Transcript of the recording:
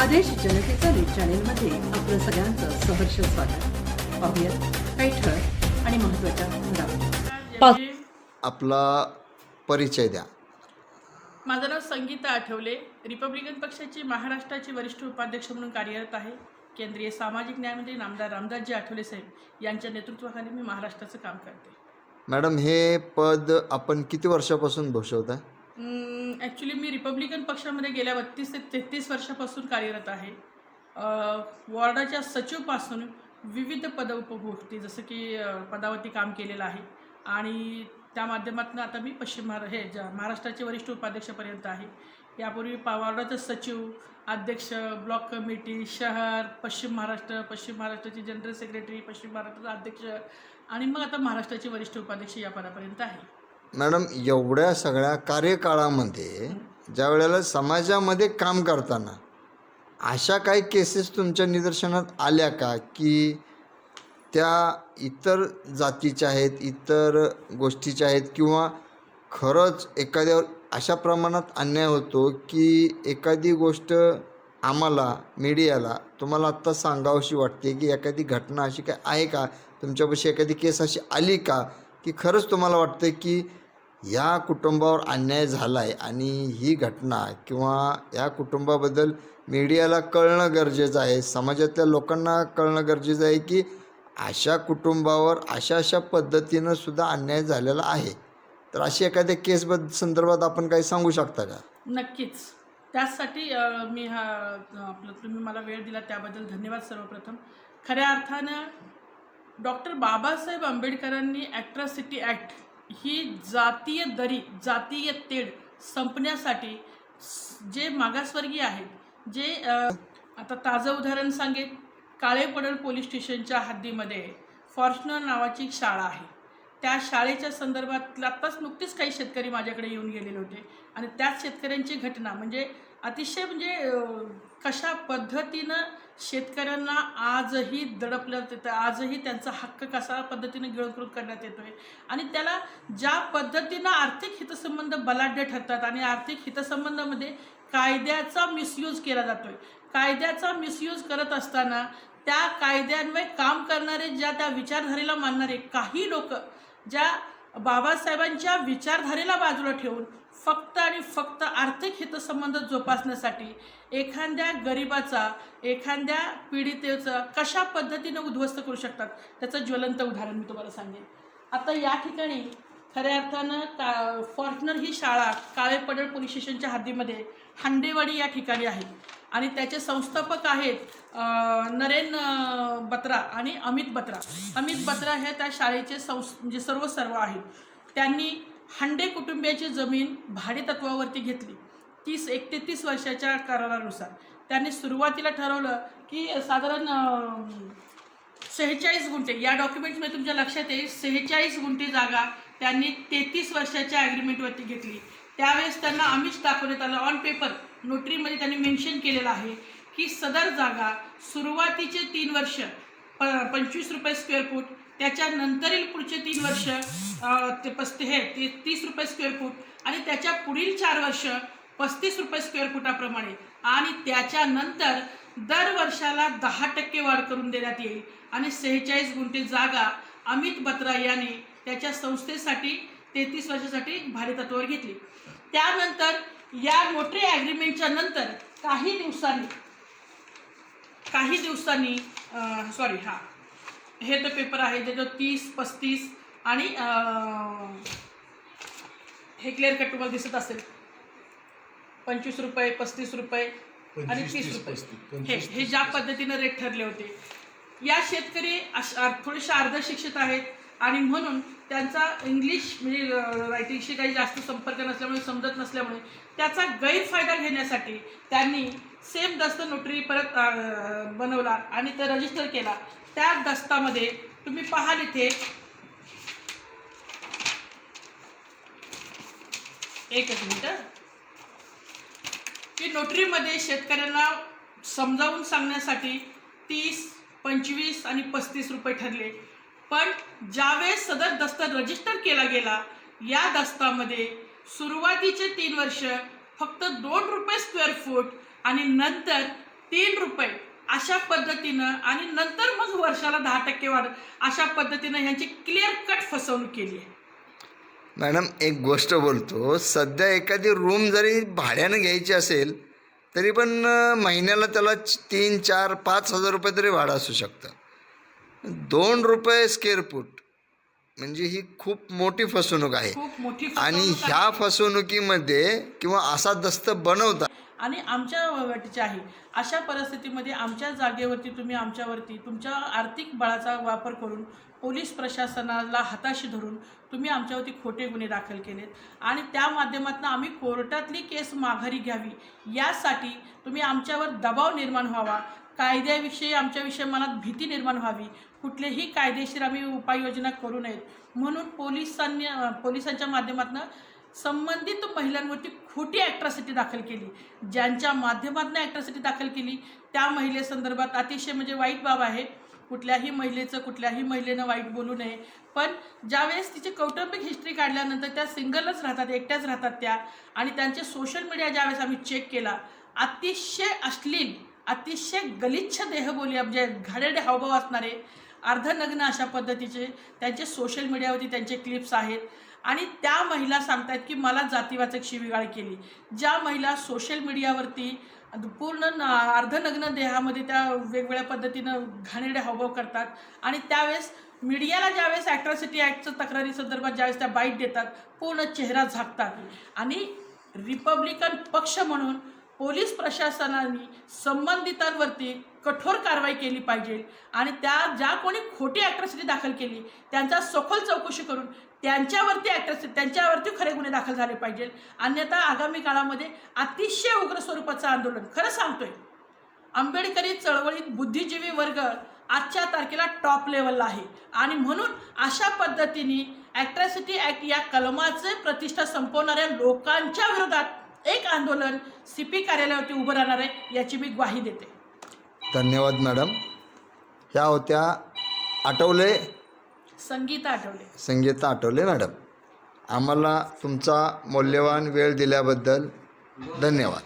आदेश जनतेचा न्यूज चॅनेलमध्ये आपलं सगळ्यांचं सहर्ष स्वागत. पाहूयात काही ठळक आणि घडामोडी. यांनी- आपला परिचय द्या. माझं नाव संगीता आठवले. रिपब्लिकन पक्षाची महाराष्ट्राचे वरिष्ठ उपाध्यक्ष म्हणून कार्यरत आहे. केंद्रीय सामाजिक न्यायमंत्री नामदार रामदासजी आठवले साहेब यांच्या नेतृत्वाखाली मी महाराष्ट्राचं काम करते. मॅडम हे पद आपण किती वर्षापासून भूषवत आहे ॲक्च्युली मी रिपब्लिकन पक्षामध्ये गेल्या बत्तीस ते तेहतीस वर्षापासून कार्यरत आहे. वॉर्डाच्या सचिवपासून विविध पद उपभोगती जसं की पदावरती काम केलेलं आहे. आणि त्या माध्यमातून आता मी पश्चिम महारा हे ज महाराष्ट्राचे वरिष्ठ उपाध्यक्षपर्यंत आहे. यापूर्वी पा वॉर्डाचे सचिव अध्यक्ष ब्लॉक कमिटी शहर पश्चिम महाराष्ट्र पश्चिम महाराष्ट्राची जनरल सेक्रेटरी पश्चिम महाराष्ट्राचा अध्यक्ष आणि मग आता महाराष्ट्राचे वरिष्ठ उपाध्यक्ष या पदापर्यंत आहे. मॅडम एवढ्या सगळ्या कार्यकाळामध्ये ज्या वेळेला समाजामध्ये काम करताना अशा काही केसेस तुमच्या निदर्शनात आल्या का? की त्या इतर जातीच्या आहेत इतर गोष्टीच्या आहेत किंवा खरंच एखाद्यावर अशा प्रमाणात अन्याय होतो की एखादी गोष्ट आम्हाला मीडियाला तुम्हाला आत्ता सांगावशी वाटते की एखादी घटना अशी काय आहे का? तुमच्यापाशी एखादी केस अशी आली का? की खरंच तुम्हाला वाटतं की या कुटुंबावर अन्याय झाला आहे आणि ही घटना किंवा या कुटुंबाबद्दल मीडियाला कळणं गरजेचं आहे. समाजातल्या लोकांना कळणं गरजेचं आहे की अशा कुटुंबावर अशा अशा पद्धतीनं सुद्धा अन्याय झालेला आहे. तर अशी एखाद्या केसबद्द संदर्भात आपण काही सांगू शकता का? नक्कीच. त्याचसाठी मी हा आपलं तुम्ही मला वेळ दिला त्याबद्दल धन्यवाद सर्वप्रथम. खऱ्या अर्थानं डॉक्टर बाबासाहेब आंबेडकरांनी ॲट्रॉसिटी ॲक्ट ही जातीय दरी जातीय तेढ संपण्यासाठी जे मागासवर्गीय आहेत जे आता ताजं उदाहरण सांगेन. काळेपडल पोलीस स्टेशनच्या हद्दीमध्ये फॉर्च्युनर नावाची एक शाळा आहे. त्या शाळेच्या संदर्भात आत्ताच नुकतीच काही शेतकरी माझ्याकडे येऊन गेलेले होते. आणि त्याच शेतकऱ्यांची घटना म्हणजे अतिशय म्हणजे कशा पद्धतीनं शेतकऱ्यांना आजही दडपलं जातं आजही त्यांचा हक्क कसा पद्धतीनं गिळंकृत करण्यात येतो आहे आणि त्याला ज्या पद्धतीनं आर्थिक हितसंबंध बलाढ्य ठरतात आणि आर्थिक हितसंबंधामध्ये कायद्याचा मिसयूज केला जातो आहे कायद्याचा मिसयूज करत असताना त्या कायद्यान्वये काम करणारे ज्या त्या विचारधारेला मानणारे काही लोक ज्या बाबासाहेबांच्या विचारधारेला बाजूला ठेवून फक्त आणि फक्त आर्थिक हितसंबंध जोपासण्यासाठी एखाद्या गरिबाचा एखाद्या पीडितेचं कशा पद्धतीनं उद्ध्वस्त करू शकतात? त्याचं ज्वलंत उदाहरण मी तुम्हाला सांगेन. आता या ठिकाणी खऱ्या अर्थानं का फॉर्च्युनर ही शाळा काळे पडळ पोलीस स्टेशनच्या हद्दीमध्ये हांडेवाडी या ठिकाणी आहे. आणि त्याचे संस्थापक आहेत नरेन बत्रा आणि अमित बत्रा. अमित बत्रा हे त्या शाळेचे संस म्हणजे सर्व सर्व आहेत. त्यांनी हांडे कुटुंबियाची जमीन भाडेतत्वावरती घेतली. तीस एक ते तीस वर्षाच्या करारानुसार. त्यांनी सुरुवातीला ठरवलं की साधारण सेहेचाळीस गुंठे या डॉक्युमेंट्समध्ये तुमच्या लक्षात येईल सेहेचाळीस गुंठे जागा त्यांनी तेहतीस वर्षाच्या ॲग्रीमेंटवरती घेतली. त्यावेळेस त्यांना आमिष दाखवण्यात आलं. ऑन पेपर नोटरीमध्ये त्यांनी मेन्शन केलेलं आहे की सदर जागा सुरुवातीचे तीन वर्ष प पंचवीस रुपये स्क्वेअर फूट त्याच्यानंतरील पुढचे तीन वर्ष ते पस्ती हे ते तीस रुपये स्क्वेअर फूट आणि त्याच्या पुढील चार वर्ष पस्तीस रुपये स्क्वेअर फुटाप्रमाणे. आणि त्याच्यानंतर दर वर्षाला दहा टक्के वाढ करून देण्यात येईल. आणि सेहेचाळीस गुंठे जागा अमित बत्रा यांनी त्याच्या संस्थेसाठी तेहतीस वर्षासाठी भाडेतत्वावर घेतली. त्यानंतर या मोटरी ॲग्रीमेंटच्या नंतर काही दिवसांनी काही दिवसांनी सॉरी हां. हे तर पेपर आहे ज्याच्यावर तीस पस्तीस आणि हे क्लिअर कट तुम्हाला दिसत असेल. पंचवीस रुपये पस्तीस रुपये आणि तीस रुपये. हे हे ज्या. पद्धतीनं रेट ठरले होते. या शेतकरी थोडेसे अर्धशिक्षित आहेत आणि म्हणून त्यांचा इंग्लिश म्हणजे रायटिंगशी काही जास्त संपर्क नसल्यामुळे समजत नसल्यामुळे त्याचा गैरफायदा घेण्यासाठी त्यांनी सेम दस्त नोटरी परत बनवला आणि तो रजिस्टर केला. त्या दस्तामध्ये तुम्ही पाहाल इथे. एकच मिनिट. की नोटरीमध्ये शेतकऱ्यांना समजावून सांगण्यासाठी तीस पंचवीस आणि पस्तीस रुपये ठरले. पण ज्यावेळेस सदर दस्त रजिस्टर केला गेला या दस्तामध्ये सुरुवातीचे तीन वर्ष फक्त दोन रुपये स्क्वेअर फूट आणि नंतर तीन रुपये अशा पद्धतीनं आणि नंतर मग वर्षाला दहा टक्के वाढ अशा पद्धतीनं ह्यांची क्लिअर कट फसवणूक केली आहे. मॅडम एक गोष्ट बोलतो. सध्या एखादी रूम जरी भाड्यानं घ्यायची असेल तरी पण महिन्याला त्याला तीन चार पाच हजार रुपये तरी भाडं असू शकतं. दोन रुपये स्क्वेअर फूट म्हणजे ही खूप मोठी फसवणूक आहे. खूप मोठी आणि. ह्या फसवणुकीमध्ये किंवा असा दस्त बनवता आणि आमच्या वटीचे आहे. अशा परिस्थितीमध्ये आमच्या जागेवरती तुम्ही आमच्यावरती तुमच्या आर्थिक बळाचा वापर करून पोलीस प्रशासनाला हाताशी धरून तुम्ही आमच्यावरती खोटे गुन्हे दाखल केलेत. आणि त्या माध्यमातून आम्ही कोर्टातली केस माघारी घ्यावी. यासाठी तुम्ही आमच्यावर दबाव निर्माण व्हावा. कायद्याविषयी आमच्याविषयी मनात भीती निर्माण व्हावी. कुठलेही कायदेशीर आम्ही उपाययोजना करू नयेत. म्हणून पोलिसांनी पोलिसांच्या माध्यमातून संबंधित महिलांवरती खोटी ॲट्रॉसिटी दाखल केली. ज्यांच्या माध्यमातून ॲट्रॉसिटी दाखल केली त्या महिलेसंदर्भात अतिशय म्हणजे वाईट बाब आहे. कुठल्याही महिलेचं कुठल्याही महिलेनं वाईट बोलू नये. पण ज्यावेळेस तिची कौटुंबिक हिस्ट्री काढल्यानंतर त्या सिंगलच राहतात एकट्याच राहतात त्या आणि त्यांचे सोशल मीडिया ज्यावेळेस आम्ही चेक केला अतिशय अश्लील अतिशय गलिच्छ देहबोली म्हणजे घाणेरडे हावभाव असणारे अर्धनग्न अशा पद्धतीचे त्यांचे सोशल मीडियावरती त्यांचे क्लिप्स आहेत. आणि त्या महिला सांगतायत की मला जातीवाचक शिवीगाळ केली. ज्या महिला सोशल मीडियावरती पूर्ण न अर्धनग्न देहामध्ये त्या वेगवेगळ्या पद्धतीनं घाणेरडे हावभाव करतात आणि त्यावेळेस मीडियाला ज्यावेळेस ॲट्रॉसिटी ॲक्टचं तक्रारी संदर्भात ज्यावेळेस त्या बाईट देतात पूर्ण चेहरा झाकतात. आणि रिपब्लिकन पक्ष म्हणून पोलीस प्रशासनाने संबंधितांवरती कठोर कारवाई केली पाहिजे. आणि त्या ज्या कोणी खोटी ॲट्रॉसिटी दाखल केली त्यांचा सखोल चौकशी करून त्यांच्यावरती ॲट्रॉसिटी त्यांच्यावरती खरे गुन्हे दाखल झाले पाहिजे. अन्यथा आगामी काळामध्ये अतिशय उग्र स्वरूपाचं आंदोलन. खरं सांगतोय आंबेडकरी चळवळीत बुद्धिजीवी वर्ग आजच्या तारखेला टॉप लेवलला आहे. आणि म्हणून अशा पद्धतीने ॲट्रॉसिटी ॲक्ट या कलमाचे प्रतिष्ठा संपवणाऱ्या लोकांच्या विरोधात एक आंदोलन सी पी कार्यालयावरती उभं राहणार आहे याची मी ग्वाही देते. धन्यवाद मॅडम. ह्या होत्या आठवले. संगीता आठवले. संगीता आठवले मॅडम. आम्हाला तुमचा मौल्यवान वेळ दिल्याबद्दल धन्यवाद.